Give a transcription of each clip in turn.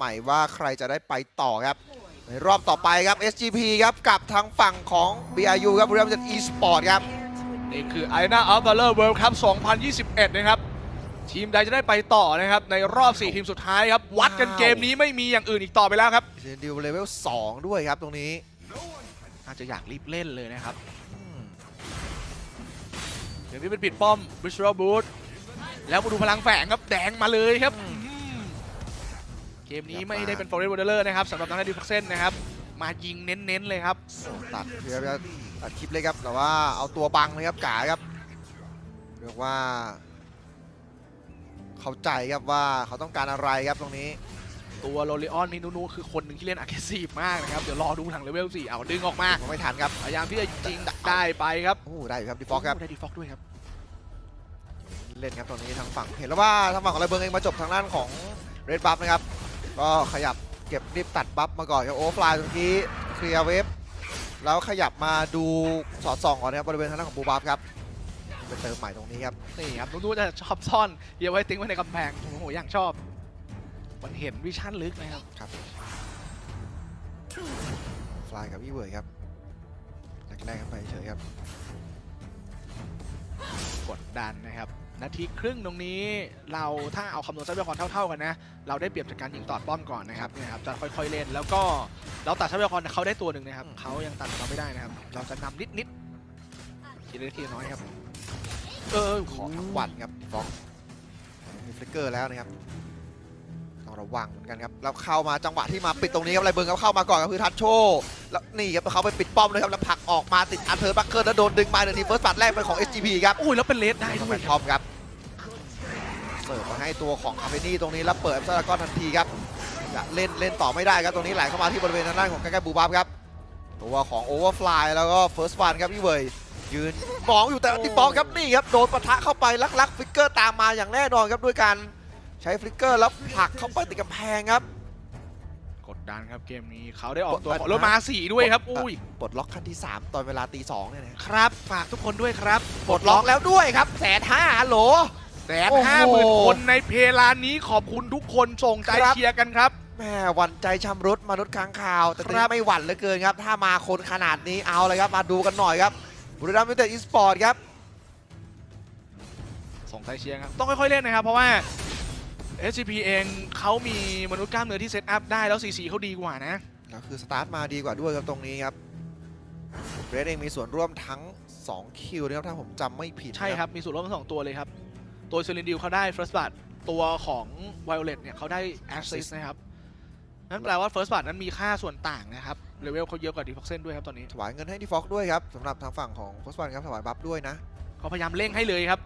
ใหม่ว่าใครจะได้ไปต่อครับในรอบต่อไปครับ SGP ครับกับทางฝั่งของ BRU ครับบุรีรัมย์ e-sport ครับ นี่คือ Arena of Valor World Cup 2021 นะครับ ทีมใดจะได้ไปต่อนะครับ ในรอบ 4 ทีมสุดท้ายครับ วัดกันว้าวเกมนี้ไม่มีอย่างอื่นอีกต่อไปแล้วครับเซนดิวเลเวล 2 ด้วยครับตรงนี้อาจจะอยากรีบเล่นเลยนะครับอืมเดี๋ยวนี้เป็นปิดป้อม Visual Boot แล้วมาดูพลังแฝงครับแดงมาเลยครับอืม เกมนี้ไม่ได้เป็น Forever Wanderer นะครับสำหรับทางด้านดิฟเซนนะครับ มายิงเน้นๆเลยครับ ตัดเพื่อจะตัดคลิปเลยครับ แต่ว่าเอาตัวบังเลยครับกาครับ เรียกว่า เข้าใจครับว่าเขาต้องการอะไรครับตรงนี้ ตัวโรลิออนมินูนูคือคนหนึ่งที่เล่นอ g เ e ซีฟมากนะครับ เดี๋ยวรอดูทางเลเวล4เอาดึงออกมาไม่ทันครับพยายามที่จะยิงได้ไปครับโอ้ได้อยู่ครับดีฟอกครับได้ดีฟอกด้วยครับเล่นครับตรงนี้ทางฝั่งเห็นแล้วว่าทางฝั่งของไรเบิร์งเองมาจบทางด้านของเรดบัฟนะครับ ก็ขยับเก็บรีบตัดบัฟมาก่อนครับโอ้ฟลายตรงนี้เคลียร์เวฟแล้วขยับมาดูสอดส่องก่อนนะครับบริเวณทางด้านของบูบัฟครับไปเติมใหม่ตรงนี้ครับนี่ครับนูนูจะชอบซ่อนเดี๋ยวไว้ติ้งไว้ในกำแพงโอ้โหอย่างชอบ มันเห็นวิชั่นลึกนะครับครับฟลายกับอีเวิร์ดครับแรกๆกันไปเฉยครับ กดดันนะครับ นาทีครึ่งตรงนี้เราถ้าเอาคำนวณทรัพยากรเท่า ๆกันนะ เราได้เปรียบจากการยิงตอดป้อมก่อนนะครับเนี่ยครับจะค่อยๆเล่น แล้วก็เราตัดทรัพยากรเขาได้ตัวหนึ่งนะครับอืมเขายังตัดเราไม่ได้นะครับ เราจะนำนิดๆทีละนิดทีละน้อยครับ เออขอทั้งวันครับฟอกมีฟลิกเกอร์แล้วนะครับต้องระวังเหมือนกันครับแล้วเข้ามาจังหวะที่มาปิดตรงนี้ครับไรเบิร์งเขาเข้ามาก่อนก็คือทัชโชแล้วนี่ครับเขาไปปิดป้อมเลยครับแล้วผลักออกมาติดอันเทอร์บัคเกอร์แล้วโดนดึงมาหนึ่งทีเฟิร์สบัตแรกเป็นของ SGP ครับอุ้ยแล้วเป็นเลสได้ต้อด้งวเป็ยนทอมครับเสิร์ฟมาให้ตัวของคาเฟนี่ตรงนี้แล้วเปิดซาก้อนทันทีครับจะเล่นเล่นต่อไม่ได้ครับตรงนี้ไหลเข้ามาที่บริเวณทางด้านของใกล้ๆบูบับครับตัวของโอเวอร์ฟลายแล้วก็เฟิร์สวันครับพี่เวยยืนมองอยู่แต่ติฟองครับนี่ครับโดนปะทะเข้าไปลักๆฟลิกเกอร์ตามมาอย่างแน่นอนครับด้วยการใช้ฟลิกเกอร์แล้วผลักเข้าไปติดกำแพงครับกดดันครับเกมนี้เขาได้ออกตัวกดดันของรถมาสี่ด้วยครับอุ้ยปลดล็อกขั้นที่ 3 ตอนเวลาตีสองเนี่ยนะครับครับฝากทุกคนด้วยครับปลดล็อกแล้วด้วยครับแสนห้าฮัลโหล แสนโอ้โหห้าหมื่นคนในเพลานนี้ขอบคุณทุกคนส่งใจครับเชียร์กันครับแม่หวั่นใจชำรุดมนุษย์ค้างคาว แต่ตอนครันี้บไม่หวั่นเหลือเกินครับ ถ้ามาคนขนาดนี้เอาเลยครับ มาดูกันหน่อยครับบุรีรัมย์ยูไนเต็ดอีสปอร์ตครับ ส่งใจเชียร์ครับ ต้องค่อยๆเล่นนะครับ เพราะว่า SCP เองเขามีมนุษย์กล้ามเนื้อที่เซตอัพได้แล้ว CC เขาดีกว่านะแล้วคือสตาร์ทมาดีกว่าด้วยครับตรงนี้ครับเรดเองมีส่วนร่วมทั้ง 2 คิวนะครับถ้าผมจำไม่ผิดนะใช่ครับ มีส่วนร่วมทั้งสองตัวเลยครับ ตัวเซลินดิวเขาได้ First Blood ตัวของ Violet เนี่ยเขาได้ Assist นะครับ นั่นแปลว่า First Blood นั้นมีค่าส่วนต่างนะครับเลเวลเขาเยอะกว่าดีฟ็อกเซนด้วยครับตอนนี้ ถวายเงินให้ดีฟอกด้วยครับสำหรับทางฝั่งของโคสวันครับถวายบัฟด้วยนะเขาพยายามเร่งให้เลยครับ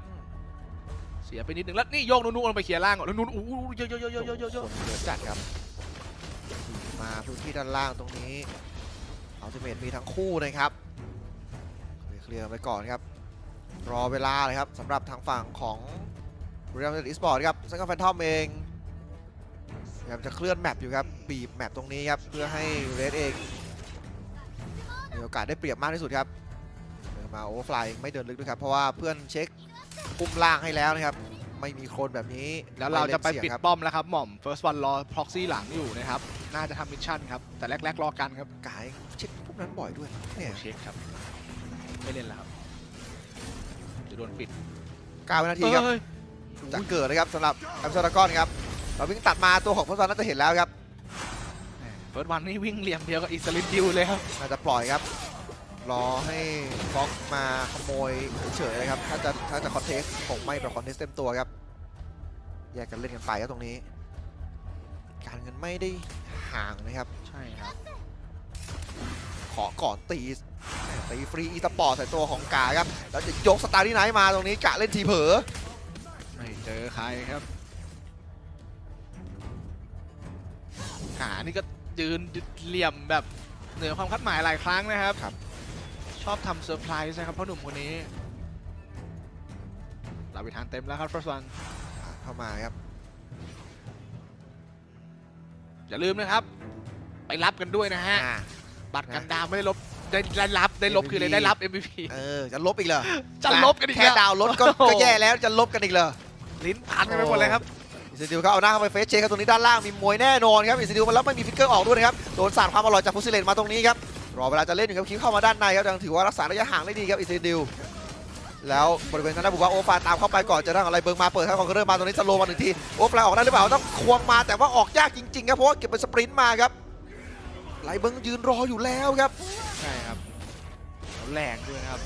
เสียไปนิดนึงแล้วนี่โยกนุ่นๆลงไปเคลียร์ล่างก่อนแล้วนุ่นอู้หูเยอะๆๆๆๆๆคนเยอะจัดครับ มาพื้นที่ด้านล่างตรงนี้อัลติเมทมีทั้งคู่นะครับเคลียร์ๆไปก่อนครับ รอเวลาเลยครับสำหรับทางฝั่งของ บริษัทอีสปอร์ตครับซึ่งก็แฟนทอมเองพยายามจะเคลื่อนแมปอยู่ครับ บีบแมปตรงนี้ครับ เพื่อให้เรดเองมีโอกาสได้เปรียบมากที่สุดครับเดินมาโอเวอร์ฟลายไม่เดินลึกด้วยครับ เพราะว่าเพื่อนเช็คปุ่มล่างให้แล้วนะครับ ไม่มีโคลนแบบนี้แล้วเราจะไปม่ล่นปิดสี่ยงครับป้อมแล้วครับ หม่อม First One รอ Proxy หลังอยู่นะครับ น่าจะทำมิชชั่นครับ แต่แรกๆรอกันครับกายเช็คพวกนั้นบ่อยด้วยเนี่ยเช็คครับไม่เล่นแล้วครับจะโดนปิดเก้าวินาทีครับเอ้ย จะเกิดนะครับสำหรับแอมสตากอนครับเราวิ่งตัดมาตัวของพอสซันน่าจะเห็นแล้วครับเฟิร์สวันนี่วิ่งเหลี่ยมเดียวกับอิสลินดิวเลยครับน่าจะปล่อยครับ รอให้ฟ็อกมาขโมยเฉยๆเลยครับถ้าจะถ้าจะคอนเทสผมไม่ประคอนเทสเต็มตัวครับแยกกันเล่นกันไปครับตรงนี้ การเงินไม่ได้ห่างนะครับ ใช่ครับ ขอก่อนตีตีฟรีอีสปอร์ตใส่ตัวของกาครับแล้วจะยกสตาร์ที่ไหนมาตรงนี้กะเล่นทีเผลอ ไม่เจอใครครับขานี่ก็ยืนเหลี่ยมแบบเหนือความคาดหมายหลายครั้งนะครับครับชอบทำเซอร์ไพรส์นะครับพ่อหนุ่มคนนี้เราไปทานเต็มแล้วครับ first one เข้ามาครับ อย่าลืมนะครับ ไปรับกันด้วยนะฮะอ่าบัตรกันดาวไม่ได้ลบได้ได้รับได้ลบคืออะไร MVP ได้รับ MVP เออ จะลบอีกเหรอ จะลบกันอีกแค่แล้วดาวน์รถก็โอ้โหก็แย่แล้วจะลบกันอีกเหรอ ลิ้นพันกันไปหมดเลยครับอินซิดิวเขาเอาหน้าเข้าไปเฟสเช็คครับตรงนี้ด้านล่างมีมวยแน่นอนครับอินซิดิวมันแล้วไม่มีฟิกเกอร์ออกด้วยนะครับโดนสาดความอร่อยจากฟุซิเลนมาตรงนี้ครับรอเวลาจะเล่นอยู่ครับคิวเข้ามาด้านในครับยังถือว่ารักษาระยะห่างได้ดีครับอินซิดิวแล้วบริเวณทางด้านบุกว่าโอฟาตามเข้าไปก่อนจะได้อะไรเบิงมาเปิดทางของเครื่องมาตรงนี้สโลว์มาหนึ่งทีโอฟไลออกได้หรือเปล่าต้องควงมาแต่ว่าออกยากจริงๆครับเพราะว่าเก็บเป็นสปรินต์มาครับไหลเบิงยืนรออยู่แล้วครับใช่ครับแล้วแรงด้วยนะครับ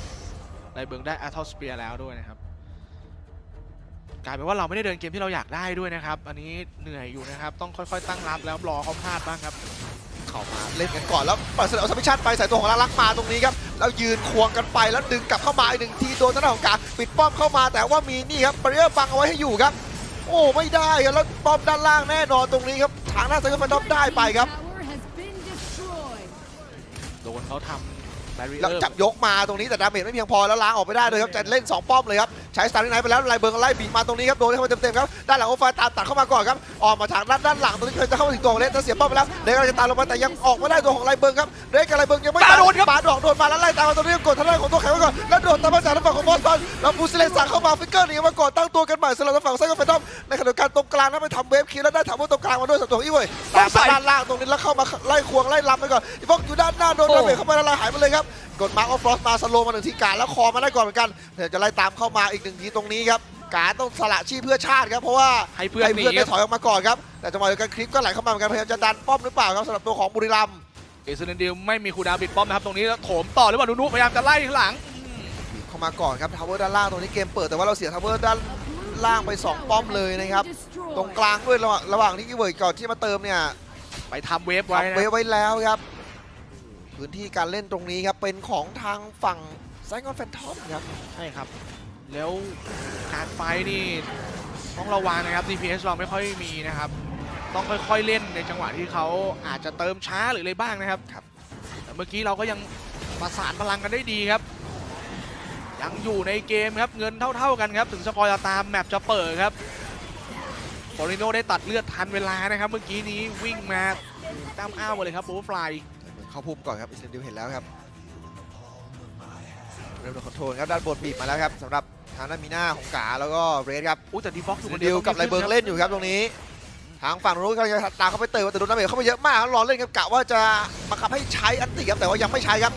ไลเบิงได้อาร์ทอสเปียแล้วด้วยนะครับ กลายเป็นว่าเราไม่ได้เดินเกมที่เราอยากได้ด้วยนะครับ อันนี้เหนื่อยอยู่นะครับ ต้องค่อยๆตั้งรับแล้วรอเขาพลาดบ้างครับ เข้ามาเล่นกันก่อนแล้วปล่อยเสร็จเอาสมิชันไปใส่ตัวของลาลักมาตรงนี้ครับแล้วยืนควงกันไปแล้วดึงกลับเข้ามาอีกหนึ่งทีโดนทางด้านของกาปิดป้อมเข้ามาแต่ว่ามีนี่ครับเบรียร์บังเอาไว้ให้อยู่ครับ โอ้ไม่ได้ครับแล้วป้อมด้านล่างแน่นอนตรงนี้ครับทางหน้าเซอร์ฟันดอมได้ไปครับ Tower has been destroyed. โดนเขาทำแบรีเอแล้วอร์จับยกมาตรงนี้แต่ดาเมจไม่เพียงพอแล้วล้างออกไปได้เลยครับจะเล่น2ป้อมเลยครับใช้สตาร์ทไนท์ไปแล้วไล่เบิร์งไล่บีมาตรงนี้ครับโดนเข้ามาเต็มๆครับด้านหลังโอฟาตามตัดเข้ามาก่อนครับออกมาทางด้านด้านหลังตรงนี้เคยจะเข้ามาถึงตัวของเลสแต่เสียป้อมไปแล้วเด็กกำลังจะตามลงมาแต่ยังออกไม่ได้ตัวของไล่เบิร์งครับเด็กกับไล่เบิร์งยังไม่ตายโดนครับปาดอกโดนมาแล้วไล่ตามมาตรงนี้กดทางด้านของตัวแข็งไว้ก่อนแล้วโดนตามมาจากทางฝั่งของบอสตันแล้วฟูซิเลสั่งเข้ามาฟิกเกอร์หนีมาก่อนตั้งตัวกันใหม่สำหรับทางฝั่งไซค์แฟนทอมในขณะเดียวกันตรงกลางนั้นไปทำเวฟคิวแล้วได้ถามว่าตรงกลางมาด้วยสำหรับตัวอีเว่ยตามด้านล่างตรงนี้แล้วเข้ามาไล่ควงไล่ลำไปก่อนอีฟอกอยู่ด้านหน้าโดนดาเมจเข้ามาละลายหายไปเลยครับกดมาร์คออฟฟรอสมาสโลว์มาหนึ่งทีการแล้วคอมาได้ก่อนเหมือนกันเดี๋ยวจะไล่ตามเข้ามาอีกนึ่งทีตรงนี้ครับการต้องสละชีพเพื่อชาติครับเพราะว่าให้เพื่อนให้หนีเพื่อนคได้รับถอยออกมาก่อนครับแต่จังหวะเดียวกันคลิปก็ไหลเข้ามาเหมือนกันพยายามจะดันป้อมหรือเปล่าครับสำหรับตัวของบุรีรัมย์เอเซนเดียไม่มีคูลดาวน์ปิดป้อมนะครับตรงนี้แล้วโถมต่อหรือเปล่านุนุพยายามจะไล่ข้างหลังบีบเข้ามาก่อนครับทาวเวอร์ด้านล่างตรงนี้เกมเปิดแต่ว่าเราเสียทาวเวอร์ด้านล่างไปสองป้อมเลยนะครับ Destroyed. ตรงกลางด้วยระหว่างระหว่างที่อีเวยก่อนที่มาเติมเนี่ยไปทำเวฟไว้ทำนะไว้ไว้แล้วครับพื้นที่การเล่นตรงนี้ครับเป็นของทางฝั่งไซงอนแฟนทอมครับใช่ครับ แล้วการไฟท์นี่ต้องระวังนะครับ DPS เราไม่ค่อยมีนะครับ ต้องค่อยๆเล่นในจังหวะที่เขาอาจจะเติมช้าหรืออะไรบ้างนะครับครับแต่เมื่อกี้เราก็ยังประสานพลังกันได้ดีครับ ยังอยู่ในเกมครับเงินเท่า ๆกันครับ ถึงสกอร์จะตามแมปจะเปิดครับโฟริโนได้ตัดเลือดทันเวลานะครับ เมื่อกี้นี้วิ่งมาตามอ้าวมาเลยครับโบฟลายเข้าพุ่มก่อนครับอิสราเอลเห็นแล้วครับ เริ่มโดนคอนโทรลครับด้านบนบีบมาแล้วครับสำหรับทางด้านมีหน้าของกาแล้วก็เรดครับอุ้ยแต่ดีฟ็อกซ์ออิยู่สคนราเดีเอยวลกับไรเบิร์งเล่นอยู่ครับตรงนี้ทางฝั่งนู้นก็จะตามเข้าไปเติมแต่โดนดาเมจเข้าไปเยอะมากครับรอเล่นครับกะว่าจะบังคับให้ใช้อันติครับแต่ว่ายังไม่ใช้ครับ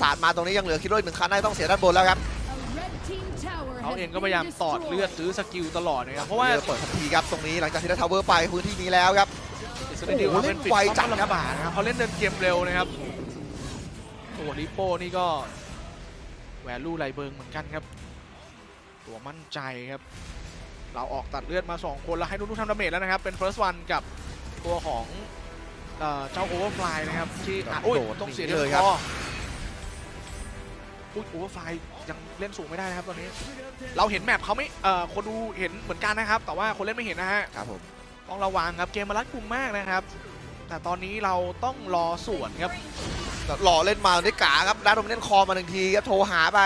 สาดมาตรงนี้ยังเหลือคิดว่าอีกหนึ่งคันได้ต้องเสียด้านบนแล้วครับ A red team tower เขา has เองก็ been พยายามตอดเลือด destroyed. ซื้อสกิลตลอดนะครับเพราะว่าเรือเปิดทันทีครับตรงนี้หลังจากที่ได้ทาวเวอร์ไปพื้นที่นี้แล้วครับอิสราเอลโอ้โหเขาเป็นปิดเล่นไวจัจัดดลำบากนะครับ เขาเล่นเดินเกมเร็วนะครับตัวลิโป้นี่ก็ แวลูไรเบิงเหมือนกันครับ ตัวมั่นใจครับ เราออกตัดเลือดมา 2 คนแล้วให้นุนุทำดาเมจแล้วนะครับ เป็น first one กับตัวของเอ่อเจ้าโอเวอร์ฟลายนะครับ ที่อะโอ้ยโดดต้องเสียหนีเลืเลอดยครับคออุ้ยโอเวอร์ฟลายยังเล่นสูงไม่ได้นะครับตอนนี้ เราเห็นแมปเขาไม่เอ่อคนดูเห็นเหมือนกันนะครับ แต่ว่าคนเล่นไม่เห็นนะฮะครับผมต้องระวังครับเกมมารัดกุมมากนะครับ แต่ตอนนี้เราต้องรอสวนครับ หล่อเล่นมาได้กาครับด้านโดมิเนนคอมาหนึ่งทีครับโทรหาไป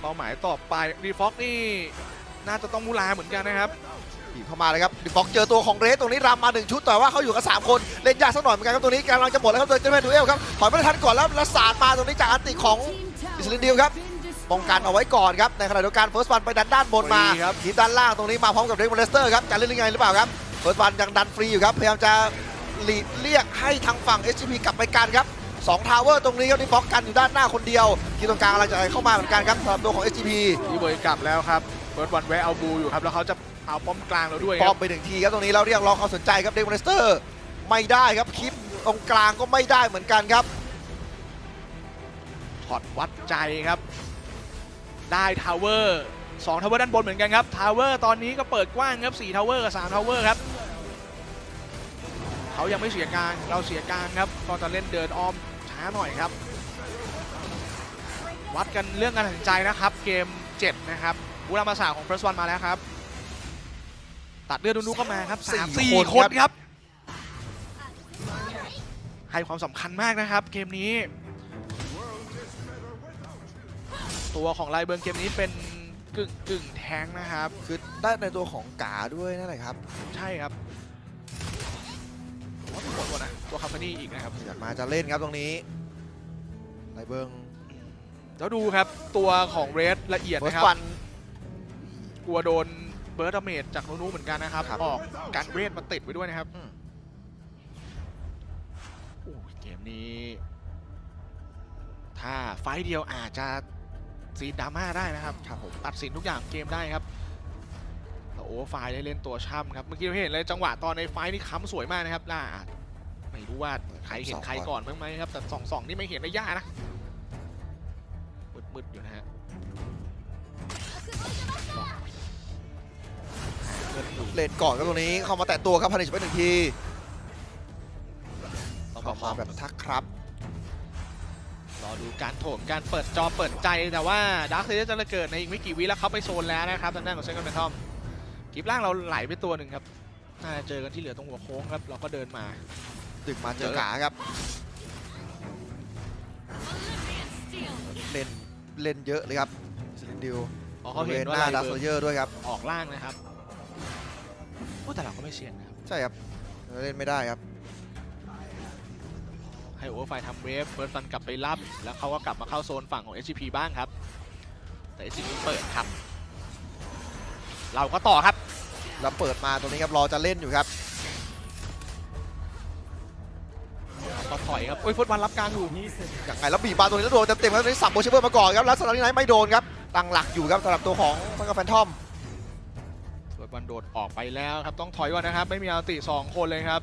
เป้าหมายต่อไปดีฟ็อกนี่น่าจะต้องมูลาเหมือนกันนะครับบีบเข้ามาเลยครับดิฟอกเจอตัวของเรสตรงนี้รำมาหนึ่งชุดแต่ว่าเขาอยู่กันสามคนเล่นยากสักหน่อยเหมือนกันครับตรงนี้กำลังจะหมดแล้วครับโดยเจมส์ดูเอลครับถอยไม่ได้ทันก่อนแล้วแล้วสาดมาตรงนี้จากอันติของ Team tower อิสราเอลครับ has been ป้องกันเอาไว้ก่อนครับในขณะเดียวกันเฟิร์สวันไปดันด้านบนมาดีครับทีมด้านล่างตรงนี้มาพร้อมกับเรกมอนเลสเตอร์ครับจะเล่นยังไงหรือเปล่าครับ เฟิร์สวันยังดันฟรีอยู่ครับ พยายามจะหลีดเรียกให้ทางฝั่ง SCP กลับไปกันครับสองทาวเวอร์ตรงนี้ครับที่ฟอกกันอยู่ด้านหน้าคนเดียว ทีมตรงกลางกำลังจะเข้ามาเหมือนกันครับสำหรับตัวของ SCP ที่เบย์กลับแล้วครับเฟิร์สวันแวะเอาบูอยู่ครับแล้วเขาจะเอาป้อมกลางเราด้วยคป้อรัมบไปหนึ่งทีครับตรงนี้เราเรียกร้องความสนใจครับเดมอนสเตอร์ไม่ได้ครับคลิปตรงกลางก็ไม่ได้เหมือนกันครับช็อตวัดใจครับ ได้ทาวเวอร์ สองทาวเวอร์ด้านบนเหมือนกันครับทาวเวอร์ตอนนี้ก็เปิดกว้างครับสี่ทาวเวอร์กับสามทาวเวอร์ครับเขายังไม่เสียกลางเราเสียกลางครับก็จะเล่นเดินอ้อมช้าหน่อยครับวัดกันเรื่องการตัดสินใจนะครับเกม 7 นะครับอุรามาสาของ First One มาแล้วครับ ตัดเลือดดุนๆเข้ามาครับสี่สามสี่คนคนครับครับ ให้ความสำคัญมากนะครับ เกมนี้ ตัวของไลเบิร์นเกมนี้เป็น กึ่งกึ่งแทงค์นะครับ คือได้ในตัวของกาด้วยนั่นแหละครับใช่ครับผมว่าตัวตัวนะตัวคาร์ฟานี่อีกนะครับอยากมาจะเล่นครับตรงนี้ไรเบิงแล้วดูครับตัวของเรดละเอียดเฟิร์นะสครับ วัน กลัวโดนเบิร์ดเมจจากนูๆเหมือนกันนะครับ ครับออกการเวทมาติดไว้ด้วยนะครับอืม โอ้ยเกมนี้ ถ้าไฟต์เดียวอาจจะ ซีนดราม่าได้นะครับครับผมตัดสินทุกอย่างเกมได้ครับแต่โอเวอร์ไฟล์ได้เล่นตัวช่ำครับ เมื่อกี้เราเห็นเลยจังหวะตอนในไฟล์นี่ค้ำสวยมากนะครับล่าไม่รู้ว่าใครเห็นใครก่อนบ้างไหมครับ แต่สองสองนี่ไม่เห็นได้ยากนะมืดๆอยู่นะฮะเงินอยู่เลนก่อนครับตรงนี้เข้ามาแตะตัวครับพันิชไปหนึ่งทีต้องเข้ามามาแบบทักครับร อดูการโถมการเปิดจอเปิดใจแต่ว่าดาร์คเซจะเกิดในอีกไม่กี่วิแล้วเขาไปโซนแล้วนะครับทางด้านของเซนกันเมทอมคลิปล่างเราไหลไปตัวหนึ่งครับน่าจะเจอกันที่เหลือตรงหัวโค้งครับ เราก็เดินมาดึกมาเจอกาครับ เล่นเล่นเยอะเลยครับซิลินดิวอ๋อเขาเห็นหว่าน้าไลดัสเบิเซร์เยอร์ด้วยครับ ออกล่างนะครับโอ้แต่เราก็ไม่เสี่ยงนะครับ ใช่ครับ เล่นไม่ได้ครับ ให้โอเวอร์ไฟทำเวฟเฟิร์สฟันกลับไปรับ แล้วเขาก็กลับมาเข้าโซนฝั่งของ SCP บ้างครับ แต่ SCP เปิดครับ เราก็ต่อครับแล้วเปิดมาตรงนี้ครับรอจะเล่นอยู่ครับก็ถอยครับโอ้ยเฟิร์สวันรับกลางอยู่อย่างไงแล้วบีบมาตรงนี้แล้วโดนเต็มๆครับตรงนี้สับโบเชเบอร์มาก่อนครับแล้วสนามนี้ไหนไม่โดนครับตั้งหลักอยู่ครับสำหรับตัวของฟังกับแฟนทอมเฟิร์สวันโดดออกไปแล้วครับต้องถอยก่อนนะครับไม่มีอัลติสองคนเลยครับ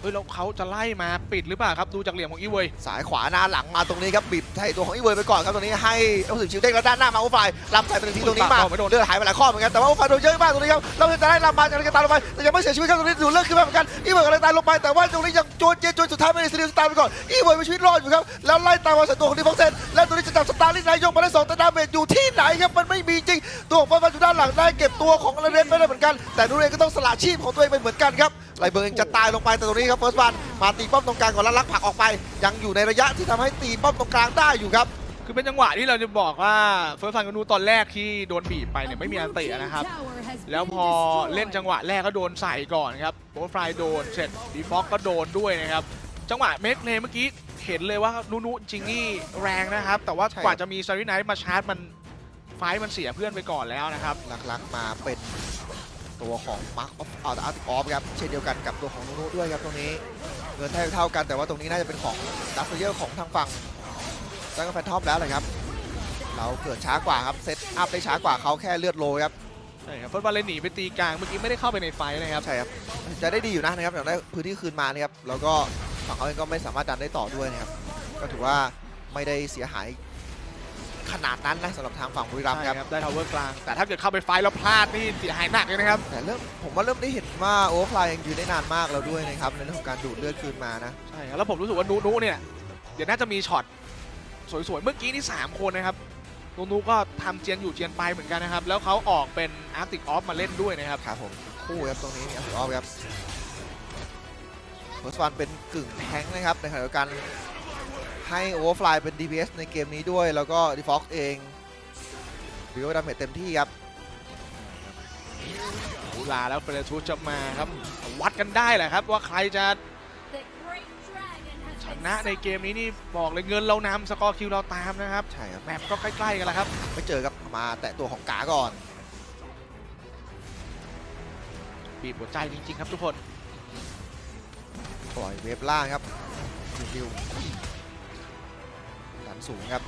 เฮ้ยแล้วเขาจะไล่มาปิดหรือเปล่าครับดูจากเหลี่ยมของอีเวยสายขวาหน้าหลังมาตรงนี้ครับบีบให้ตัวของอีเวยไปก่อนครับตรงนี้ให้เอาสึกชิวเด้งแล้วด้านหน้ามาโอฟไฟลำใส่ไปหนึ่งทีตรงนี้มาไม่โดนเลือดหายไปหลายข้อเหมือนกันแต่ว่าโอฟไฟโดนเยอะมากตรงนี้ครับเราจะได้ลำมาจะได้ตายลงไปแต่ยังไม่เสียชีวิตครับตรงนี้ดูเลือดขึ้นมาเหมือนกันอีเวยก็เลยตายลงไปแต่ว่าตรงนี้ยังโจนเจนจนสุดท้ายไม่ได้ซีเรียสตายไปก่อนอีเวยมีชีวิตรอดอยู่ครับแล้วไล่ตามมาใส่ตัวของดีฟอกเซนแล้วตัวนี้จะจับสตาร์ลิสไนยกมาได้สองแต่ดาเมจอยู่ที่ไหนครับมันไม่มีจริง ตัวของฟันอยู่ด้านหลังได้เก็บตัวของอเลนไม่ได้เหมือนกัน แต่ดูเองก็ต้องสละชีพของตัวเองไปเหมือนกันครับไลเบิร์นจะตายลงไปแต่ตรงนี้ครับเฟิร์สวันมาตีป้อมตรงกลางก่อนแล้วลักผลักออกไป ยังอยู่ในระยะที่ทำให้ตีป้อมตรงกลางได้อยู่ครับคือเป็นจังหวะที่เราจะบอกว่าเฟิร์สฟันกับนูตอนแรกที่โดนบีบไปเนี่ยไม่มีอันตินะครับ แล้วพอเล่นจังหวะแรกก็โดนใส่ก่อนครับโบฟรายโดนเสร็จดีฟ็อกก็โดนด้วยนะครับ จังหวะเมกเลเมื่อกี้เห็นเลยว่านูนูจริงนี่แรงนะครับ แต่ว่าใช่ครับกว่าจะมีซาริไนท์มาชาร์จมัน ไฟท์มันเสียเพื่อนไปก่อนแล้วนะครับ หลักๆมาเป็นตัวของมาร์คออฟอาร์ตออฟครับเช่นเดียวกันกับตัวของนูนูด้วยครับตรงนี้เงินเท่าเท่ากันแต่ว่าตรงนี้น่าจะเป็นของดัสเซอร์ของทางฝั่งจังกับแฟนทอมแล้วเลยครับ เราเกิดช้ากว่าครับเซตอัพได้ช้ากว่าเขาแค่เลือดโลครับใช่ครับเฟิร์สฟันเลยหนีไปตีกลางเมื่อกี้ไม่ได้เข้าไปในไฟท์นะครับใช่ครับจะได้ดีอยู่นะนะครับอยากได้พื้นที่คืนมานะครับแล้วก็ฝั่งเขาเองก็ไม่สามารถดันได้ต่อด้วยนะครับก็ถือว่าไม่ได้เสียหาย ขนาดนั้นนะสำหรับทางฝั่งบุรีรัมย์ใช่ครับครับได้ทาวเวอร์กลาง แต่ถ้าเกิดเข้าไปไฟท์แล้วพลาดนี่เสียหายหนักเลยนะครับ แต่เริ่มผมว่าเริ่มได้เห็นว่าโอเวอร์ฟลายยังยืนได้นานมากแล้วด้วยนะครับในเรื่องของการดูดเลือดคืนมานะใช่ครับแล้วผมรู้สึกว่านูนูเนี่ยเดี๋ยวน่าจะมีช็อตสวยๆเมื่อกี้นี่3 คนนะครับนูนูก็ทำเจียนอยู่เจียนไปเหมือนกันนะครับ แล้วเขาออกเป็นอาร์ติกออฟมาเล่นด้วยนะครับครับผมคู่ครับตรงนี้มีอัลติออฟครับเฟิร์สวันเป็นกึ่งแทงค์นะครับในขณะเดียวกัน ให้โอเวอร์ฟลายเป็น DPS ในเกมนี้ด้วย แล้วก็ดีฟ็อกเองวิวดาเมจเต็มที่ครับหูลาแล้วเฟรชูจะมาครับ วัดกันได้แหละครับว่าใครจะชนะในเกมนี้นี่บอกเลยเงินเรานำสกอร์คิวเราตามนะครับใช่ครับแมปก็ใกล้ๆกันแล้วครับไม่เจอครับมาแตะตัวของกาก่อนบีบหัวใจจริงๆครับทุกคนปล่อยเวฟล่างครับดิว ดิวดันสูงครับ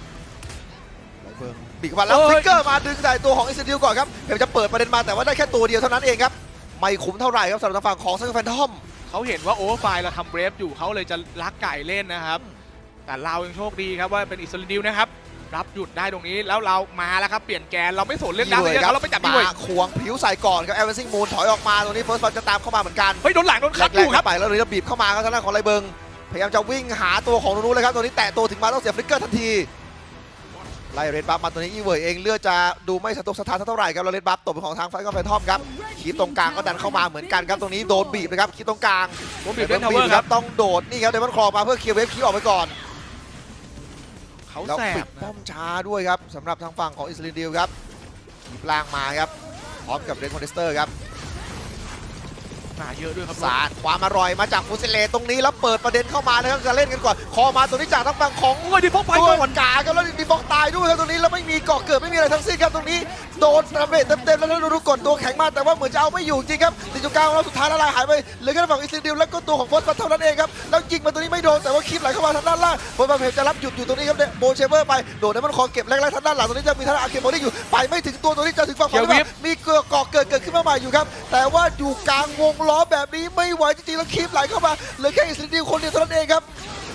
ไหลเบิงบีกมาแล้วโอ้ยฟิกเกอร์มาดึงใส่ตัวของอิสดิวก่อนครับเพียงจะเปิดประเด็นมาแต่ว่าได้แค่ตัวเดียวเท่านั้นเองครับไม่คุ้มเท่าไหร่ครับสำหรับทางฝั่งของซังแฟนทอมเขาเห็นว่าโอเวอร์ไฟล์เราทำเบรฟอยู่เขาเลยจะลักไก่เล่นนะครับ แต่เรายังโชคดีครับว่าเป็นอิสราเอลนะครับรับหยุดได้ตรงนี้แล้วเรามาแล้วครับเปลี่ยนแกนเราไม่สนเรื่องดังเลยครับเราไปจับพี่เว้ยมาควงผิวใส่ก่อนครับแอลเวนซิงมูนถอยออกมาตรงนี้เฟิร์สฟันจะตามเข้ามาเหมือนกันเฮ้ยโดนหลังโดนคัดอแรกยู่ๆครับเข้าไปแล้วเลยจะบีบเข้ามาครับทางด้านของไรเบิง พยายามจะวิ่งหาตัวของนูนูเลยครับตัวนี้แตะตัวถึงมาต้องเสียฟลิกเกอร์ทันทีไล่เรดบัฟมาตัวนี้อีเวยเองเลือดจะดูไม่สะทกสะท้านสักเท่าไหร่ครับแล้วเรดบัฟตกเป็นของทางไฟก็แฟนทอมครับคีบตรงกลางก็ดันเข้ามาเหมือนกันครับตรงนี้โดนบีบนะครับคีบตรงกลางผมบีบเล่นทาวเวอร์ครับต้องโดดนี่ครับเดมอนคลอมาเพื่อเคลียร์เวฟคีบออกไปก่อนเขาแล้วแสปิบดนะป้อมช้าด้วยครับสำหรับทางฝั่งของอิสราเอลครับคีบล่างมาครับพร้อมกับเรนคอนเดสเตอร์ครับ แหมมาเยอะด้วยครับสาดความอร่อยมาจากฟูซิเลตรงนี้แล้วเปิดประเด็นเข้ามานะครับจะเล่นกันก่อนคอมาตรงนี้จากทางฝั่งของโอ้ยดิฟอกไปไปก่ก่ออนนกาครับแล้วดีฟอกตายด้วยครับตรงนี้แล้วไม่มีเกาะเกิดไม่มีอะไรทั้งสิ้นครับตรงนี้ โดนดาเมจเต็มๆแล้วแล้วดูกดตัวแข็งมากแต่ว่าเหมือนจะเอาไม่อยู่จริงครับติดอยู่กลางแล้วสุดท้ายละลายหายไปเหลือแค่ฝั่งอิสราเอลแล้วก็ตัวของโฟสฟันเท่านั้นเองครับแล้วยิงมาตรงนี้ไม่โดนแต่ว่าคีบไหลเข้ามาทางด้านล่างโฟสฟันเพจะรับหยุดอยู่ตรงนี้ครับเนี่ยโบเชเวอร์ไปโดดแล้วมันคอเก็บแรกๆทางด้านหลังตรงนี้จะมีทางด้านอาเคโมได้อยู่ไปไม่ถึงตัวตรงนี้จะถึงฝั่งฝั่งหรือเปล่ามีเกาะเกาะเกิดเกิดขึ้นมาใหม่อยู่ครับแต่ว่าอยู่กลางวงล้อแบบนี้ไม่ไหวจริงๆแล้วคีบไหลเข้ามาเหลือแค่อิสราเอลคนเดียวเท่านั้นเองครับ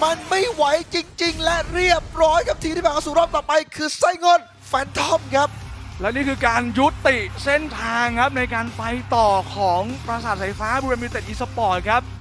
มันไม่ไหวจริง ๆ และเรียบร้อยครับทีมที่ผ่านเข้าสู่รอบต่อไปคือไส้งอนแฟนทอมครับ และนี่คือการยุติเส้นทางครับในการไปต่อของปราสาทสายฟ้าบูรมิเต็ดอีสปอร์ตครับ